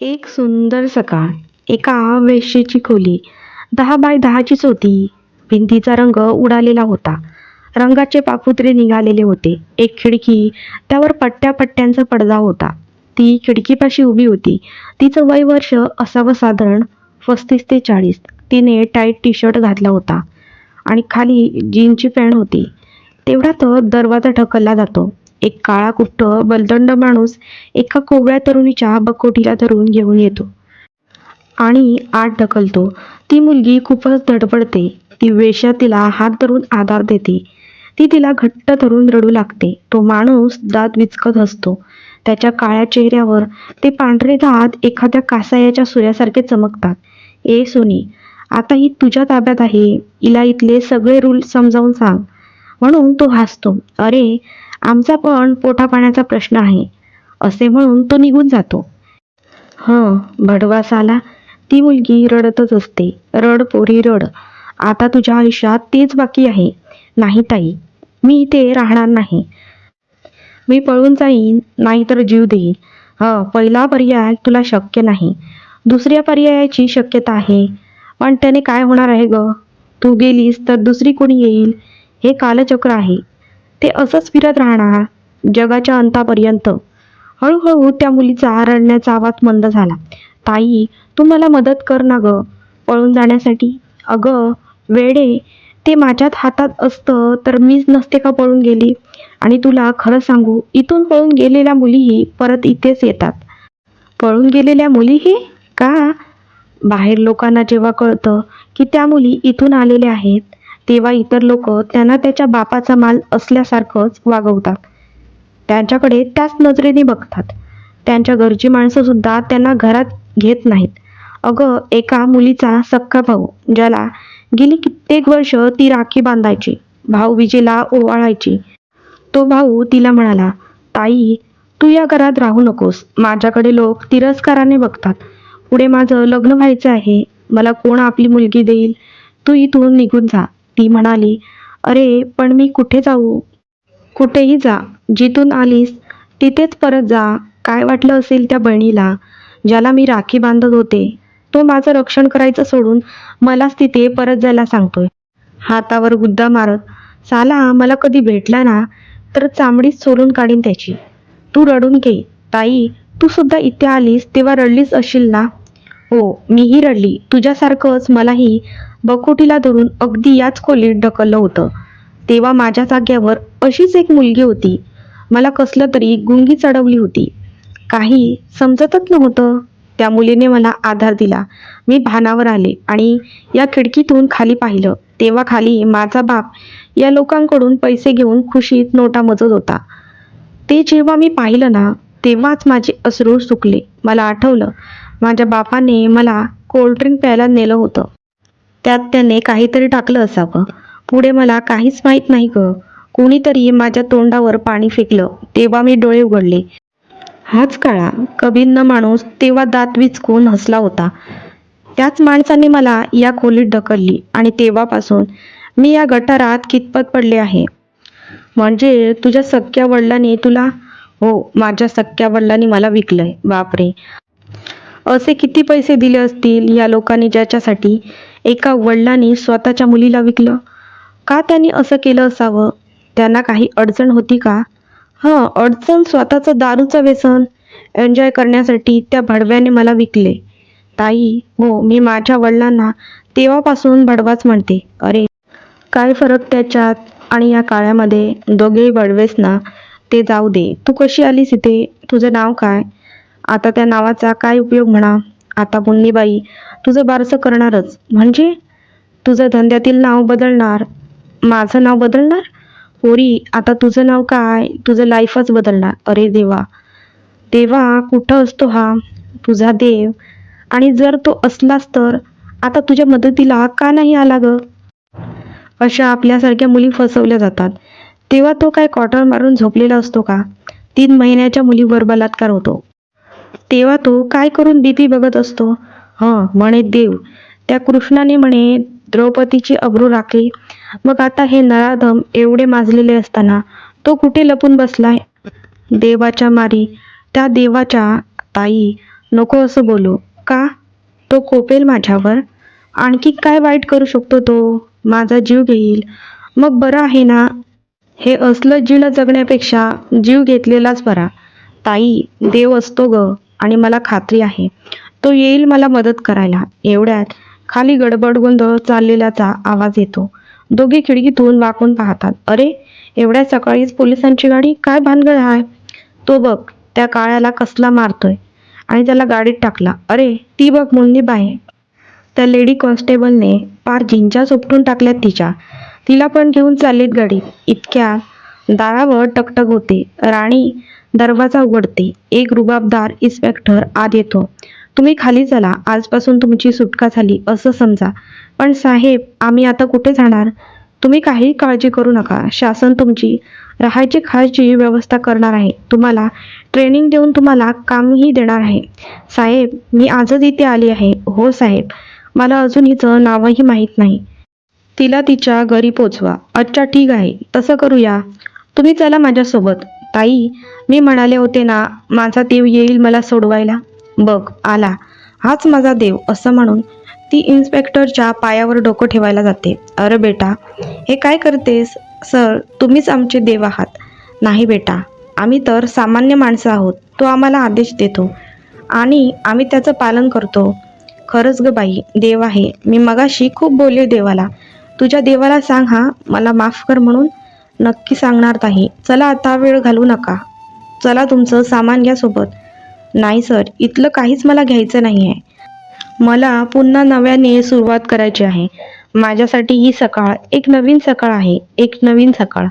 एक सुंदर सकाळ एका वेशीची खोली. दहा बाय दहाचीच होती भिंतीचा रंग उडालेला होता. रंगाचे पापुत्रे निघालेले होते. एक खिडकी त्यावर पट्ट्या पट्ट्यांचा पडदा होता. ती खिडकीपाशी उभी होती. तिचं वय वर्ष असावं साधारण पस्तीस ते चाळीस. तिने टाईट टी शर्ट घातला होता. आणि खाली जीनची पॅन्ट होती. तेवढा तर दरवाजा ढकलला जातो. एक काळा कुट्ट बलदंड माणूस एका कोवळ्या तरुणीच्या बकोटीला धरून घेऊन येतो. आणि आत ढकलतो. ती मुलगी खूपच धडपडते. ती वेश्या तिला हात धरून आधार देते. ती तिला घट्ट धरून रडू लागते. तो माणूस दात विचकत असतो. त्याच्या काळ्या चेहऱ्यावर ते पांढरे दात एखाद्या कासायाच्या सूर्यासारखे चमकतात. ए सोनी आता ही तुझ्या ताब्यात आहे. हिला इथले सगळे रूल समजावून सांग. म्हणून तो हसतो. अरे आमचा पण पोटापाण्याचा प्रश्न आहे असे म्हणून तो निघून जातो. हं भडवास आला. ती मुलगी रडतच असते. रड पोरी रड. आता तुझ्या आयुष्यात तेच बाकी आहे. नाही ताई मी इथे राहणार नाही. मी पळून जाईन नाहीतर जीव देईन. हं पहिला पर्याय तुला शक्य नाही. दुसऱ्या पर्यायाची शक्यता आहे. पण त्याने काय होणार आहे ग? तू गेलीस तर दुसरी कोणी येईल? हे कालचक्र आहे. ते असंच फिरत राहणार जगाच्या अंतापर्यंत. हळूहळू त्या मुलीचा रडण्याचा आवाज मंद झाला. ताई तू मला मदत कर ना ग. पळून जाण्यासाठी. अगं वेडे ते माझ्यात हातात असतं तर मीच नसते का पळून गेली? आणि तुला खरं सांगू इथून पळून गेलेल्या मुलीही परत इथेच येतात. पळून गेलेल्या मुलीही? का? बाहेर लोकांना जेव्हा कळतं की त्या मुली इथून आलेल्या आहेत तेव्हा इतर लोक त्यांना त्याच्या बापाचा माल असल्यासारखंच वागवतात. त्यांच्याकडे त्याच नजरेने बघतात. त्यांच्या घरची माणसं सुद्धा त्यांना घरात घेत नाहीत. अगं एका मुलीचा सख्खा भाऊ ज्याला गेली कित्येक वर्ष ती राखी बांधायची भाऊ विजेला ओवाळायची. तो भाऊ तिला म्हणाला ताई तू या घरात राहू नकोस. माझ्याकडे लोक तिरस्काराने बघतात. पुढे माझं लग्न व्हायचं आहे. मला कोण आपली मुलगी देईल? तू इथून निघून जा. ती म्हणाली अरे पण मी कुठे जाऊ? कुठेही जा. जिथून आलीस तिथेच परत जा. काय वाटलं असेल त्या बहिणीला? ज्याला मी राखी बांधत होते. तो माझं रक्षण करायचं सोडून मलाच तिथे परत जायला सांगतोय. हातावर गुद्दा मारत साला मला कधी भेटला ना तर चामडीच सोलून काढीन त्याची. तू रडून घे. ताई तू सुद्धा इथे आलीस तेव्हा रडलीच असशील ना. हो मीही रडली. तुझ्यासारखंच मलाही बकोटीला धरून अगदी याच खोलीत ढकललं होतं. तेव्हा माझ्या जाग्यावर अशीच एक मुलगी होती. मला कसलं तरी गुंगी चढवली होती. काही समजतच नव्हतं. त्या मुलीने मला आधार दिला. मी भानावर आले आणि या खिडकीतून खाली पाहिलं. तेव्हा खाली माझा बाप या लोकांकडून पैसे घेऊन खुशीत नोटा मजत होता. ते जेव्हा मी पाहिलं ना तेव्हाच माझे अश्रू सुकले. मला आठवलं माझ्या बापाने मला कोल्ड्रिंक प्यायला नेलं होतं. त्यात त्याने काहीतरी टाकलं असावं. पुढे मला काहीच माहीत नाही ग. कोणीतरी माझ्या तोंडावर पाणी फेकलं. तेव्हा मी डोळे उघडले. हाच काळा कबीरनं माणूस तेव्हा दात विचकून हसला होता. त्याच माणसाने मला या खोलीत ढकलली आणि तेव्हापासून मी या गटारात कितपत पडले आहे. म्हणजे तुझ्या सख्या वडिलांनी तुला हो माझ्या सख्या वडिलांनी मला विकलंय. बापरे. असे किती पैसे दिले असतील या लोकांनी ज्याच्यासाठी एका वडिलांनी स्वतःच्या मुलीला विकलं? का त्यांनी असं केलं असावं? त्यांना काही अडचण होती का? हां अडचण स्वतःचं दारूचं व्यसन एन्जॉय करण्यासाठी त्या भडव्याने मला विकले. ताई हो मी माझ्या वडिलांना तेव्हापासून भडवाच म्हणते. अरे काय फरक त्याच्यात? आणि या काळ्यामध्ये दोघेही भडवेस ना? ते जाऊ दे. तू कशी आलीस इथे? तुझं नाव काय? आता त्या नावाचा काय उपयोग म्हणा? आता मुन्नीबाई तुझं बारसं करणारच. म्हणजे? तुझं धंद्यातील नाव बदलणार. माझं नाव बदलणार? पोरी आता तुझं नाव काय? तुझं लाईफच बदलणार. अरे देवा. देवा कुठं असतो हा? तुझा देव. आणि जर तो असलाच तर आता तुझ्या मदतीला का नाही आला ग? अशा आपल्यासारख्या मुली फसवल्या जातात. तेव्हा तो काय कॉटर मारून झोपलेला असतो का? तीन महिन्याच्या मुलीवर बलात्कार होतो. तेव्हा तो काय करून भीती बघत असतो? हं म्हणे देव. त्या कृष्णाने म्हणे द्रौपदीची अब्रू राखली. मग आता हे नराधम एवढे माजलेले असताना तो कुठे लपून बसलाय देवाच्या मारी. त्या देवाच्या ताई नको असं बोलू. का? तो कोपेल माझ्यावर? आणखी काय वाईट करू शकतो तो? माझा जीव घेईल. मग बरं आहे ना. हे असलं जीण जगण्यापेक्षा जीव घेतलेलाच बरा. ताई देव असतो ग. आणि मला खात्री आहे. तो येईल मला मदत करायला. एवढ्यात खाली गडबड गोंधळ चाललेल्याचा आवाज येतो. दोघे खिडकीतून वाकून पाहतात. अरे एवढ्या सकाळीच पोलिसांची गाडी काय भानगड आहे? तो बघ त्या काळ्याला कसला मारतोय. आणि त्याला गाडीत टाकला. अरे ती बघ मुन्नीब आहे त्या लेडी कॉन्स्टेबलने पार जिंच्या सोपटून टाकल्यात तिच्या. तिला पण घेऊन चाललीत गाडीत. इतक्या दारावर टकटक होते. राणी दरवाजा उघडते. एक रुबाबदार इन्स्पेक्टर आत येतो. तुम्ही खाली चला. आजपासून तुमची सुटका झाली. असं समजा. पण साहेब आम्ही आता कुठे जाणार? तुम्ही काही काळजी करू नका. शासन तुमची राहायची खायची व्यवस्था करणार आहे. तुम्हाला ट्रेनिंग देऊन तुम्हाला कामही देणार आहे. साहेब मी आजच इथे आली आहे. हो साहेब. मला अजून हिचं नावही माहीत नाही. तिला तिच्या घरी पोचवा. अच्छा ठीक आहे. तसं करूया. तुम्ही चला माझ्यासोबत. ताई मी म्हणाले होते ना माझा देव येईल मला सोडवायला. बघ आला. हाच माझा देव असं म्हणून ती इन्स्पेक्टरच्या पायावर डोकं ठेवायला जाते. अरे बेटा हे काय करतेस? सर तुम्हीच आमचे देव आहात. नाही बेटा आम्ही तर सामान्य माणसं आहोत. तो आम्हाला आदेश देतो. आणि आम्ही त्याचं पालन करतो. खरंच ग बाई देव आहे. मी मगाशी खूप बोलले देवाला. तुझ्या देवाला सांग हा. मला माफ कर म्हणून नक्की सांगणार नाही. चला आता वेळ घालू नका. चला तुमचं सामान घ्या सोबत. नाही सर. इथलं काहीच मला घ्यायचं नाही आहे मला पुन्हा नव्याने सुरुवात करायची आहे. माझ्यासाठी ही सकाळ एक नवीन सकाळ आहे. एक नवीन सकाळ.